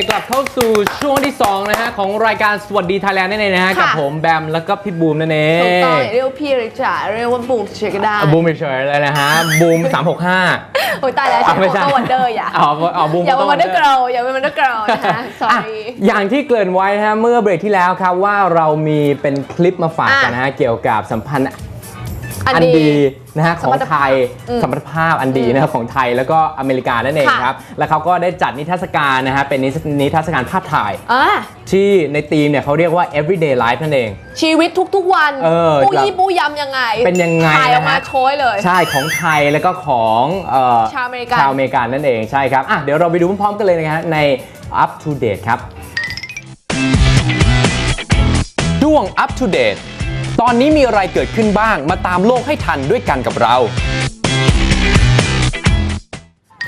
กลับเข้าสู่ช่วงที่ 2 นะฮะ ของรายการสวัสดีไทยแลนด์นั่นเองนะฮะค่ะกับผมแบม แล้วก็พี่บูมนั่นเองถูกต้องอย่าเรียกว่าพี่เลยจ้ะเรียกว่าบูมเฉยๆก็ได้อะบูมเฉยๆเลยนะฮะบูม365 โอ้ยตายแล้วฉันอะไม่โฟใช่โต้วันเดอร์อย่าอ๋ออ๋อบูมอย่าเป็น Photo วันเดอร์ Wonder เกิลอย่าเป็นวันเดอร์เกิลนะคะอะ sorry อย่างที่เกริ่นไว้นะฮะเมื่อเบรกที่แล้วครับว่าเรามีเป็นคลิปมาฝากกันนะฮะเกี่ยวกับสัมพันธ์ อันอันดีดีนะฮะของไทยอืมสมรรถภาพอันดีนะครับของไทยแล้วก็อเมริกานั่นเองค่ะครับ แล้วเขาก็ได้จัดนิทรรศการนะฮะเป็นนิทรนิทรรศการภาพถ่ายอะที่ในธีมเนี่ยเขาเรียกว่า everyday life นั่นเอง ชีวิตทุกๆวันเออปูยี่ปูยำยังไง เป็นยังไงถ่ายออกมานะฮะโชยเลย ใช่ของไทยแล้วก็ของเอ่อชาวอเมริกันชาวอเมริกันนั่นเองใช่ครับอะเดี๋ยวเราไปดูพร้อมๆกันเลยนะฮะใน up to date ครับช่วง up to date ตอนนี้มีอะไรเกิดขึ้นบ้าง มาตามโลกให้ทันด้วยกันกับเรา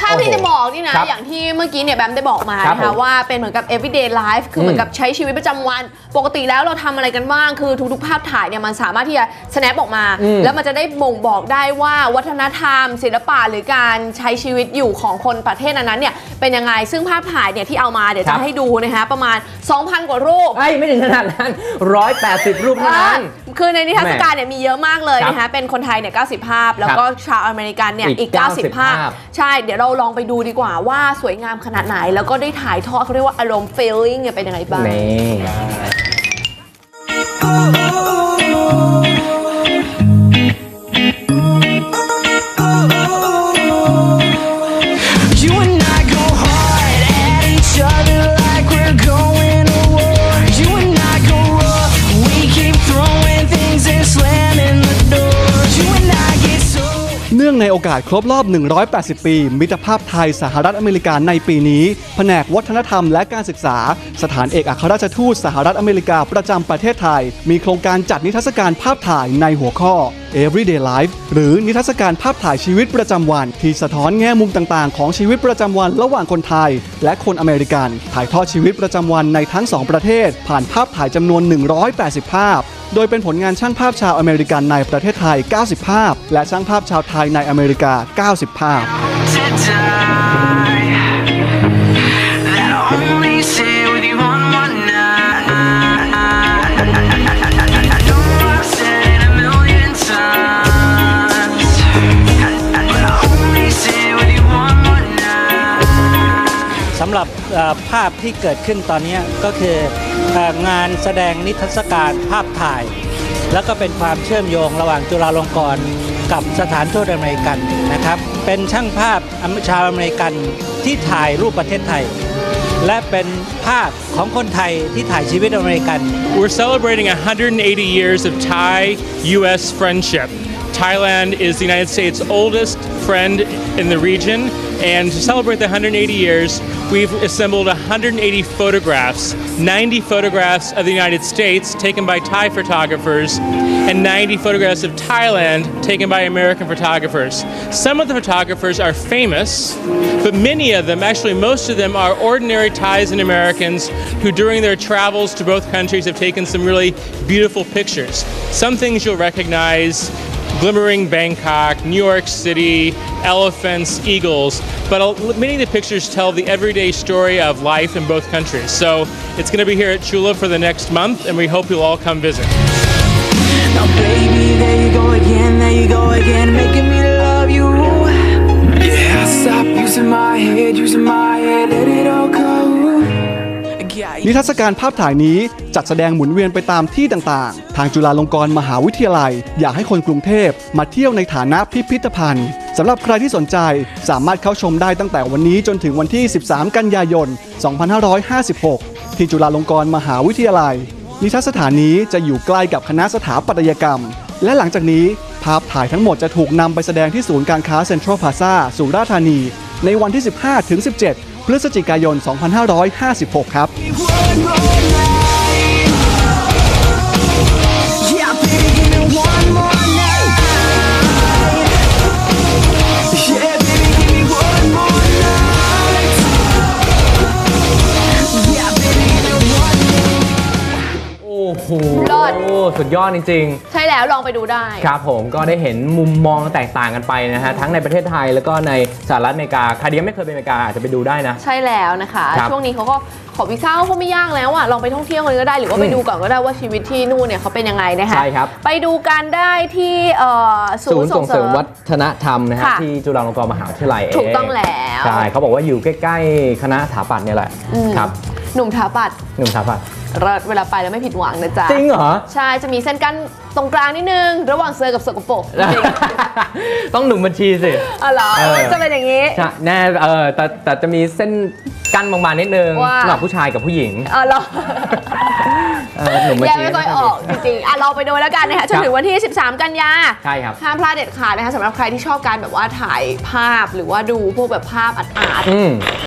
ถ้าโอ้โหที่จะบอกนี่นะ ครับอย่างที่เมื่อกี้เนี่ยแบมได้บอกมาครับนะคะผมว่าเป็นเหมือนกับ everyday life คือเหมือนกับใช้ชีวิตประจำวัน ปกติแล้วเราทำอะไรกันบ้าง คือทุกๆ ภาพถ่ายเนี่ยมันสามารถที่จะ snap ออกมา อืมแล้วมันจะได้บ่งบอกได้ว่าวัฒนธรรม ศิลปะหรือการใช้ชีวิตอยู่ของคนประเทศนั้นๆเนี่ย เป็นยังไง ซึ่งภาพถ่ายเนี่ยที่เอามาเดี๋ยวครัจะบ ให้ดูนะคะประมาณ 2,000 กว่ารูป ไอ้ยไม่ถึงขนาดนั้น180รูปเท่านั้นอ่าคือในนิทรรศการเนี่ยมีเยอะมากเลยครับนะคะ เป็นคนไทยเนี่ย 90 ภาพ แล้วก็ชาวอเมริกันเนี่ย อีกอีก 90 90 ภาพ ภาพ ใช่ เดี๋ยวเราลองไปดูดีกว่าว่าสวยงามขนาดไหน แล้วก็ได้ถ่ายทอดเขาเรียกว่าอารมณ์ feeling เนี่ยเป็นยังไงบ้าง นี่ ในโอกาสครบรอบ 180 ปี มิตรภาพไทยสหรัฐอเมริกาในปีนี้ แผนกวัฒนธรรมและการศึกษา สถานเอกอัครราชทูตสหรัฐอเมริกาประจำประเทศไทย มีโครงการจัดนิทรรศการภาพถ่ายในหัวข้อ Everyday Life หรือนิทรรศการภาพถ่ายชีวิตประจำวัน ที่สะท้อนแง่มุมต่างๆ ของชีวิตประจำวันระหว่างคนไทย และคนอเมริกัน ถ่ายทอดชีวิตประจำวันในทั้งสองประเทศ ผ่านภาพถ่ายจำนวน 180 ภาพ โดยเป็นผลงานช่างภาพชาวอเมริกันในประเทศไทย 90 ภาพ และช่างภาพชาวไทยในอเมริกา 90 ภาพ สำหรับภาพที่เกิดขึ้นตอนนี้ก็คืองานแสดงนิทรรศการภาพถ่าย แล้วก็เป็นความเชื่อมโยงระหว่างจุฬาลงกรณ์กับสถานทูตอเมริกันนะครับ เป็นช่างภาพชาวอเมริกันที่ถ่ายรูปประเทศไทย และเป็นภาพของคนไทยที่ถ่ายชีวิตอเมริกัน We're celebrating 180 years of Thai US friendship. Thailand is the United States' oldest friend in the region, and to celebrate the 180 years, we've assembled 180 photographs 90 photographs of the United States taken by Thai photographers, and 90 photographs of Thailand taken by American photographers. Some of the photographers are famous, but many of them, actually, most of them, are ordinary Thais and Americans who, during their travels to both countries, have taken some really beautiful pictures. Some things you'll recognize glimmering Bangkok, New York City, elephants, eagles, but many of the pictures tell the everyday story of life in both countries. So it's going to be here at Chula for the next month, and we hope you'll all come visit. นิทรรศการภาพถ่ายนี้จัดแสดงหมุนเวียนไปตามที่ต่างๆ ทางจุฬาลงกรณ์มหาวิทยาลัย อยากให้คนกรุงเทพมาเที่ยวในฐานะพิพิธภัณฑ์สำหรับใครที่สนใจสามารถเข้าชมได้ตั้งแต่วันนี้จนถึงวันที่ 13 กันยายน 2556 ที่จุฬาลงกรณ์มหาวิทยาลัย นิทรรศสถานนี้จะอยู่ใกล้กับคณะสถาปัตยกรรม และหลังจากนี้ภาพถ่ายทั้งหมดจะถูกนำไปแสดงที่ศูนย์การค้าเซ็นทรัลพลาซาสุราษฎร์ธานี ในวันที่ 15-17 พฤศจิกายน 2556 ครับ โอ้โหรอดสุดยอดจริงใช่แล้วลองไปดูได้ๆครับผมก็ได้เห็นมุมมองแตกต่างกันไปนะฮะ ทั้งในประเทศไทยแล้วก็ในสหรัฐอเมริกาใครที่ยังไม่เคยไปอเมริกาอาจจะไปดูได้นะ ใช่แล้วนะคะ ครับช่วงนี้เขาก็ขอวีซ่าก็ไม่ยากแล้วอะลองไปท่องเที่ยวกันก็ได้หรือว่าไปอืมดูก่อนก็ได้ว่าชีวิตที่นู่นเนี่ยเขาเป็นยังไงนะคะใช่ครับ ไปดูกันได้ที่เอ่อศูศูนนย์ย์ส่ส่งงเสเสริริมม วัฒนธรรมนะฮะค่ะที่จุฬาลงกรณ์มหาวิทยาลัยเถูกต้องแล้ว ใช่เขาบอกว่าอยู่ใกล้ ๆ คณะสถาปัตย์เนี่ยแหละอืมครับหนุ่มถาปัด หนุ่มสถาปัตย์ เลิศเวลาไปแล้วไม่ผิดหวังนะจ๊ะ จริงเหรอ ใช่ จะมีเส้นกั้นตรงกลางนิดนึง ระหว่างเซอร์กับสกปรกจริงต้องหนุ่มบัญชีสิๆอ๋อเหรอเออจะเป็นอย่างนี้ใช่แน่เออแต่แต่จะมีเส้นกั้นบางๆนิดนึงว่าสำหรับผู้ชายกับผู้หญิงอ๋อเหรอเออหนุ่มบัญแยกชีไม่ค่อยออกจริงๆอะเราไปดูแล้วกันนะคะจนถึงวันที่ 13 กันยาใช่ครับห้ามพลาดเด็ดขาดนะคะสำหรับใครที่ชอบการแบบว่าถ่ายภาพหรือว่าดูพวกแบบภาพอัดๆอืม